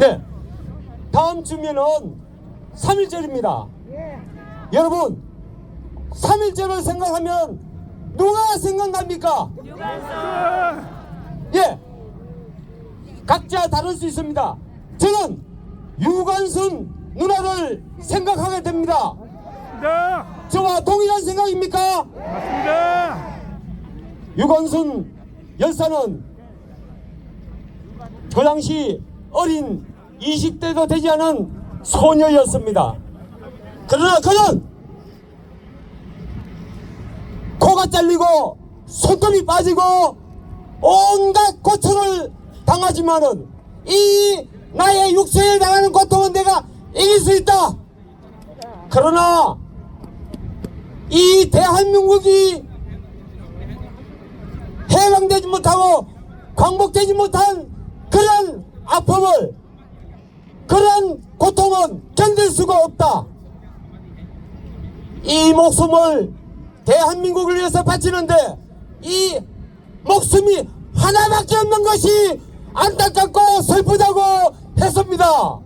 네. 다음 주면은 3일절입니다. 여러분, 3일절을 생각하면 누가 생각납니까? 예. 각자 다를 수 있습니다. 저는 유관순 누나를 생각하게 됩니다. 맞습니다. 저와 동일한 생각입니까? 맞습니다. 유관순 열사는 그 당시 어린 20대도 되지 않은 소녀였습니다. 그러나 그는 코가 잘리고 손톱이 빠지고 온갖 고통을 당하지만은 이 나의 육체에 당하는 고통은 내가 이길 수 있다. 그러나 이 대한민국이 해방되지 못하고 광복되지 못한 그런 아픔을 그런 고통은 견딜 수가 없다. 이 목숨을 대한민국을 위해서 바치는데 이 목숨이 하나밖에 없는 것이 안타깝고 슬프다고 했습니다.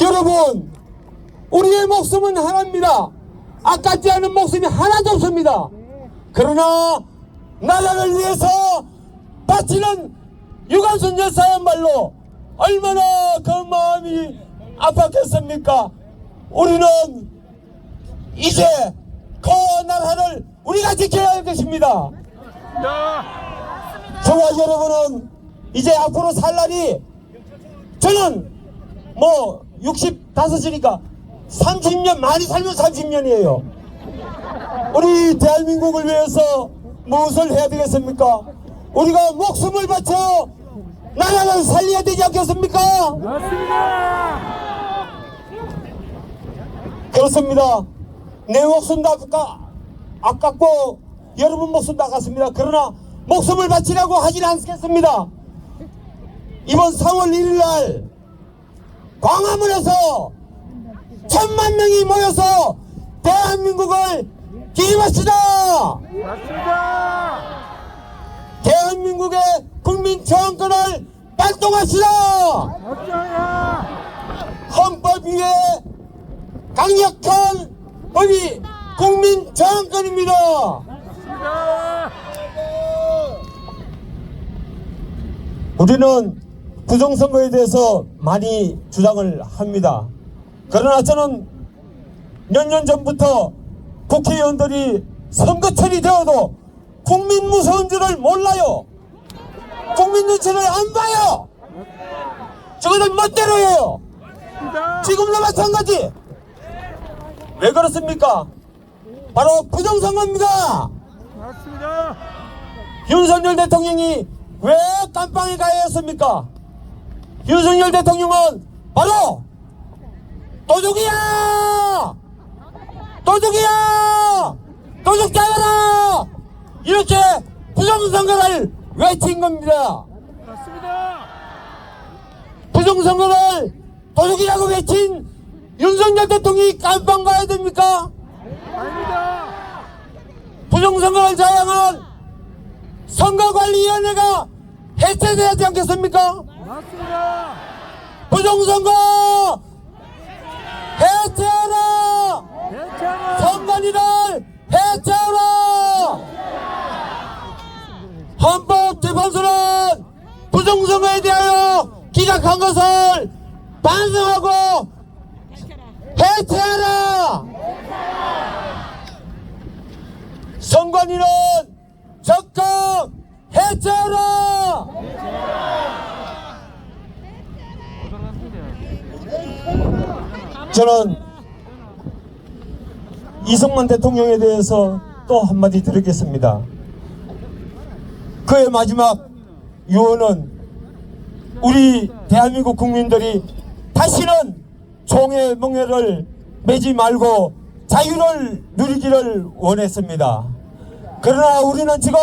여러분, 우리의 목숨은 하나입니다. 아깝지 않은 목숨이 하나도 없습니다. 그러나 나라를 위해서 바치는 유관순 여사야말로 얼마나 그 마음이 아팠겠습니까? 우리는 이제 그 나라를 우리가 지켜야 할 것입니다. 네. 저와 여러분은 이제 앞으로 살 날이 저는 뭐 65이니까 30년 많이 살면 30년이에요. 우리 대한민국을 위해서 무엇을 해야 되겠습니까? 우리가 목숨을 바쳐 나라를 살려야 되지 않겠습니까? 맞습니다. 그렇습니다. 내 목숨도 아까, 아깝고 여러분 목숨도 아깝습니다. 그러나 목숨을 바치라고 하진 않겠습니다. 이번 3월 1일 날 광화문에서 천만 명이 모여서 대한민국을 기림합시다. 맞습니다. 대한민국의 국민 저항권을 발동합시다. 헌법 위에 강력한 법이 국민. 맞습니다. 우리는 부정선거에 대해서 많이 주장을 합니다. 그러나 저는 몇 년 전부터 국회의원들이 선거철이 되어도 국민 무서운 줄을 몰라요. 국민 눈치를 안 봐요. 저거들 멋대로예요. 지금도 마찬가지. 왜 그렇습니까? 바로 부정선거입니다. 맞습니다. 윤석열 대통령이 왜 깜빵에 가야 했습니까? 윤석열 대통령은 바로 도둑이야! 도둑이야! 도둑 잡아라! 이렇게 부정선거를 외친 겁니다. 맞습니다. 부정선거를 도둑이라고 외친 윤석열 대통령이 깜빵 가야 됩니까? 아닙니다. 부정선거를 자양한 선거관리위원회가 해체돼야 하지 않겠습니까? 맞습니다. 부정선거 해체하라! 괜찮아. 선관위를 해체하라! 헌법 재판소는 부정선거에 대하여 기각한 것을 반성하고 해체하라! 선관위는 적극 해체하라! 저는 이승만 대통령에 대해서 또 한마디 드리겠습니다. 그의 마지막 유언은 우리 대한민국 국민들이 다시는 종의 멍에를 매지 말고 자유를 누리기를 원했습니다. 그러나 우리는 지금